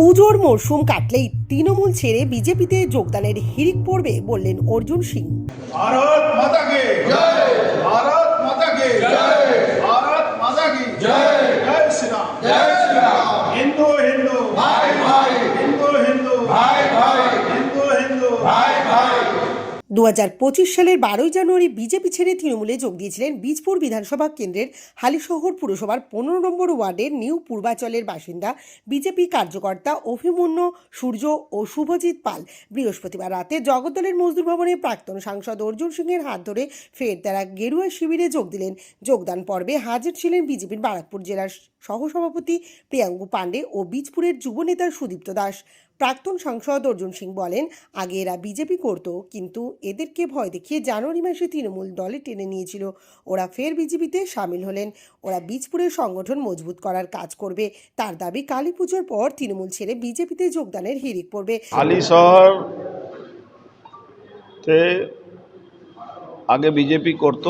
পুজোর মরশুম কাটলেই তৃণমূল ছেড়ে বিজেপিতে যোগদানের হিড়িক পড়বে বললেন অর্জুন সিং। ভারত মাতাকে। জয়। দু হাজার পঁচিশ সালের বারোই জানুয়ারি বিজেপি ছেড়ে তৃণমূলে যোগ দিয়েছিলেন বীজপুর বিধানসভা কেন্দ্রের হালিশহর পুরসভার পনেরো নম্বর ওয়ার্ডের নিউ পূর্বাচলের বাসিন্দা, বিজেপি কার্যকর্তা অভিমন্যু সূর্য ও শুভজিৎ পাল। বৃহস্পতিবার রাতে জগদ্দলের মজদুর ভবনে প্রাক্তন সাংসদ অর্জুন সিংয়ের হাত ধরে ফের তারা গেরুয়া শিবিরে যোগ দিলেন। যোগদান পর্বে হাজির ছিলেন বিজেপির বারাকপুর জেলার সহসভাপতি প্রিয়াঙ্গু পাণ্ডে ও বীজপুরের যুবনেতা সুদীপ্ত দাস। প্রাক্তন সাংসদ অর্জুন সিং বলেন, আগে এরা বিজেপি করত, কিন্তু এদেরকে ভয় দেখিয়ে জানুয়ারি মাসে তৃণমূল দলে টেনে নিয়েছিল। ওরা ফের বিজেপিতে সামিল হলেন। ওরা বীজপুরের সংগঠন মজবুত করার কাজ করবে। তার দাবি, কালী পুজোর পর তৃণমূল ছেড়ে বিজেপিতে যোগদানের হিড়িক পড়বে। আগে বিজেপি করত।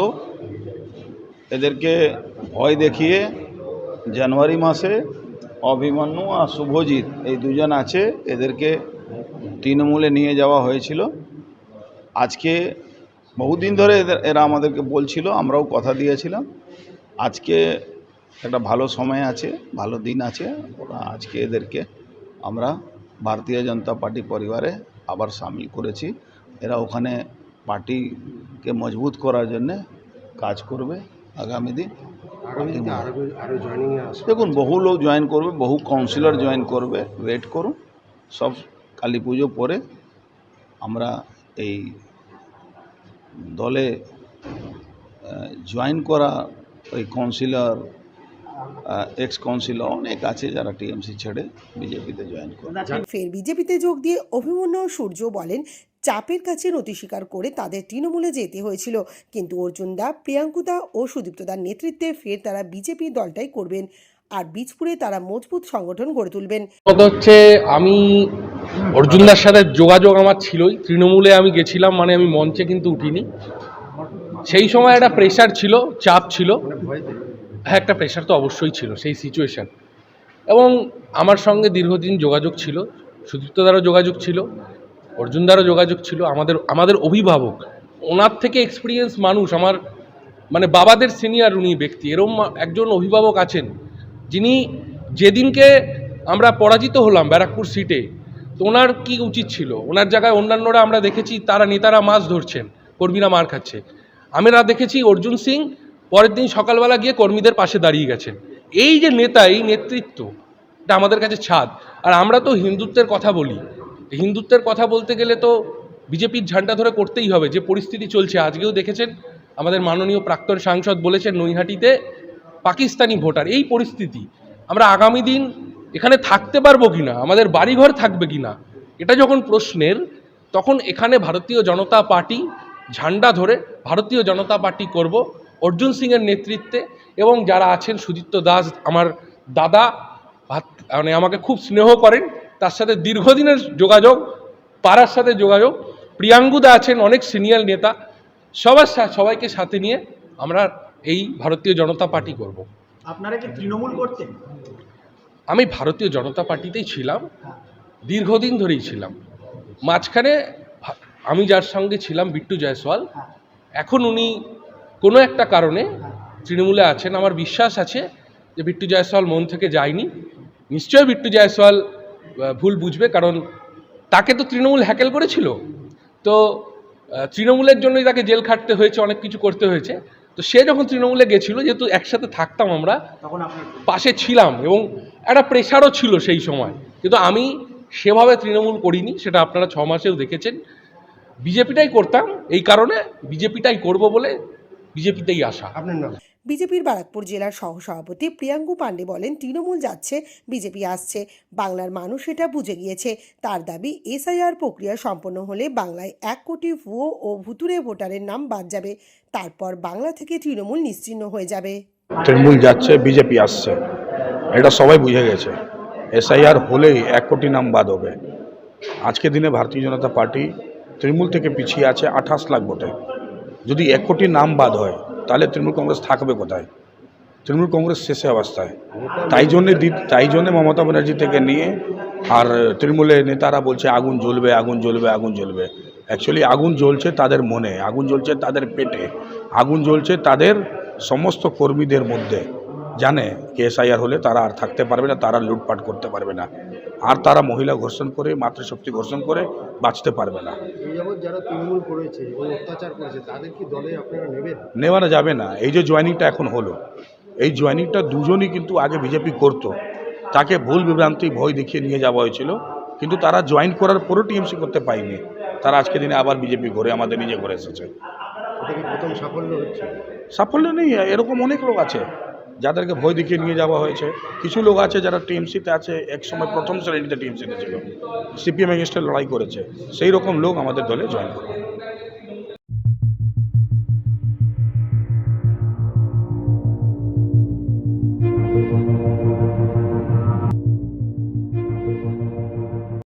এদেরকে ভয় দেখিয়ে জানুয়ারি মাসে অভিমন্যু আর শুভজিৎ, এই দুজন আছে, এদেরকে তৃণমূলে নিয়ে যাওয়া হয়েছিল। আজকে বহুদিন ধরে এদের, এরা আমাদেরকে বলছিল, আমরাও কথা দিয়েছিলাম। আজকে একটা ভালো সময় আছে, ভালো দিন আছে। ওরা আজকে এদেরকে আমরা ভারতীয় জনতা পার্টি পরিবারে আবার সামিল করেছি। এরা ওখানে পার্টিকে মজবুত করার জন্যে কাজ করবে আগামী দিন। দেখুন বহু লোক জয়েন করবে বহু কাউন্সিলর জয়েন করবে। ওয়েট করুন সব কালী পুজো পরে আমরা এই দলে জয়েন করা ওই কাউন্সিলর এক্স কাউন্সিলর অনেক আছে যারা টিএমসি ছেড়ে বিজেপিতে জয়েন করে ফের বিজেপিতে যোগ দিয়ে অভিমন্যু সূর্য বলেন চাপের কাছে নতি স্বীকার করে তাদের তৃণমূলে যেতে হয়েছিল। কিন্তু অর্জুনদা প্রিয়াঙ্কুদা ও সুদীপ্তদার নেতৃত্বে ফের তারা বিজেপি দলটাই করবেন আর বীজপুরে তারা মজবুত সংগঠন গড়ে তুলবেন। হচ্ছে, আমি অর্জুনদার সাথে যোগাযোগ আমার ছিলই। তৃণমূলে আমি গেছিলাম মানে আমি মঞ্চে কিন্তু উঠিনি। সেই সময় একটা প্রেশার ছিল, চাপ ছিল। হ্যাঁ একটা প্রেশার তো অবশ্যই ছিল, সেই সিচুয়েশন এবং আমার সঙ্গে দীর্ঘদিন যোগাযোগ ছিল, সুদীপ্ত সুদীপ্তদারও যোগাযোগ ছিল। অর্জুনদারও যোগাযোগ ছিল, আমাদের আমাদের অভিভাবক। ওনার থেকে এক্সপিরিয়েন্স মানুষ, আমার মানে বাবাদের সিনিয়র উনি ব্যক্তি, এরম একজন অভিভাবক আছেন, যিনি যেদিনকে আমরা পরাজিত হলাম ব্যারাকপুর সিটে তো ওনার কি উচিত ছিল? ওনার জায়গায় অন্যান্যরা আমরা দেখেছি, তারা নেতারা মাছ ধরছেন, কর্মীরা মার খাচ্ছে। আমরা দেখেছি অর্জুন সিং পরের দিন সকালবেলা গিয়ে কর্মীদের পাশে দাঁড়িয়ে গেছেন। এই যে নেতা, এই নেতৃত্ব, এটা আমাদের কাছে ছাদ। আর আমরা তো হিন্দুত্বের কথা বলি হিন্দুত্বের কথা বলতে গেলে তো বিজেপির ঝান্ডা ধরে করতেই হবে, যে পরিস্থিতি চলছে। আজকেও দেখেছেন, আমাদের মাননীয় প্রাক্তন সাংসদ বলেছেন নৈহাটিতে পাকিস্তানি ভোটার, এই পরিস্থিতি। আমরা আগামী দিন এখানে থাকতে পারব কিনা, আমাদের বাড়িঘর থাকবে কিনা, এটা যখন প্রশ্নের, তখন এখানে ভারতীয় জনতা পার্টি ঝান্ডা ধরে ভারতীয় জনতা পার্টি করব অর্জুন সিংয়ের নেতৃত্বে এবং যারা আছেন সুদীপ্ত দাস, আমার দাদা মানে আমাকে খুব স্নেহ করেন তার সাথে দীর্ঘদিনের যোগাযোগ পাড়ার সাথে যোগাযোগ। প্রিয়াঙ্গুদা আছেন অনেক সিনিয়র নেতা। সবার সবাইকে সাথে নিয়ে আমরা এই ভারতীয় জনতা পার্টি করব। আপনারা কি তৃণমূল করতেন? আমি ভারতীয় জনতা পার্টিতেই ছিলাম। দীর্ঘদিন ধরেই ছিলাম। মাঝখানে আমি যার সঙ্গে ছিলাম বিট্টু জয়সওয়াল। এখন উনি কোনো একটা কারণে তৃণমূলে আছেন। আমার বিশ্বাস আছে যে বিট্টু জয়সওয়াল মন থেকে যায়নি। নিশ্চয়ই বিট্টু জয়সওয়াল ভুল বুঝবে কারণ তাকে তো তৃণমূল হ্যাকেল করেছিল। তো তৃণমূলের জন্যই তাকে জেল খাটতে হয়েছে অনেক কিছু করতে হয়েছে। তো সে যখন তৃণমূলে গেছিল যেহেতু একসাথে থাকতাম আমরা তখন পাশে ছিলাম এবং একটা প্রেশারও ছিল সেই সময়। কিন্তু আমি সেভাবে তৃণমূল করিনি সেটা আপনারা ছ মাসেও দেখেছেন। বিজেপিটাই করতাম এই কারণে বিজেপিটাই করব বলে বিজেপিতেই আসা আপনার নাম? বিজেপির বারাকপুর জেলার সহসভাপতি প্রিয়াঙ্গু পাণ্ডে বলেন, তৃণমূল যাচ্ছে, বিজেপি আসছে। বাংলার মানুষ এটা বুঝে গিয়েছে। তার দাবি, এসআইআর প্রক্রিয়া সম্পন্ন হলে বাংলায় এক কোটি ভুয়ো ও ভুতুরে ভোটারের নাম বাদ যাবে। তারপর বাংলা থেকে তৃণমূল নিশ্চিহ্ন হয়ে যাবে। তৃণমূল যাচ্ছে, বিজেপি আসছে। এটা সবাই বুঝে গেছে। এসআইআর হলেই এক কোটি নাম বাদ হবে। আজকে দিনে ভারতীয় জনতা পার্টি তৃণমূল থেকে পিছিয়ে আছে আঠাশ লাখ ভোটে। যদি এক কোটি নাম বাদ হয় তাহলে তৃণমূল কংগ্রেস থাকবে কোথায়? তৃণমূল কংগ্রেস শেষে অবস্থায়। তাই জন্যে তাই জন্যে মমতা ব্যানার্জি থেকে নিয়ে আর তৃণমূলের নেতারা বলছে, আগুন জ্বলবে আগুন জ্বলবে আগুন জ্বলবে। অ্যাকচুয়ালি আগুন জ্বলছে তাদের মনে, আগুন জ্বলছে তাদের পেটে, আগুন জ্বলছে তাদের সমস্ত কর্মীদের মধ্যে। জানে কে এসআইআর হলে তারা আর থাকতে পারবে না তারা লুটপাট করতে পারবে না। আর তারা মহিলা ঘর্ষণ করে মাতৃশক্তি ঘর্ষণ করে বাঁচতে পারবে না। নেওয়ানো যাবে না। এই যে জয়েনিংটা এখন হলো এই জয়েনিংটা দুজনই কিন্তু আগে বিজেপি করতো। তাকে ভুল বিভ্রান্তি ভয় দেখিয়ে নিয়ে যাওয়া হয়েছিল। কিন্তু তারা জয়েন করার পরও টিএমসি করতে পায়নি তারা আজকে দিনে আবার বিজেপি করে আমাদের নিজে করে এসেছে। সাফল্য নেই এরকম অনেক লোক আছে। যাদেরকে ভয় দেখিয়ে নিয়ে যাওয়া হয়েছে। কিছু লোক আছে যারা টিএমসিতে আছে, এক সময় প্রথম শ্রেণীতে টিএমসিতে ছিল। সিপিএম এগেনস্টে লড়াই করেছে। সেই রকম লোক আমাদের দলে জয়েন করবে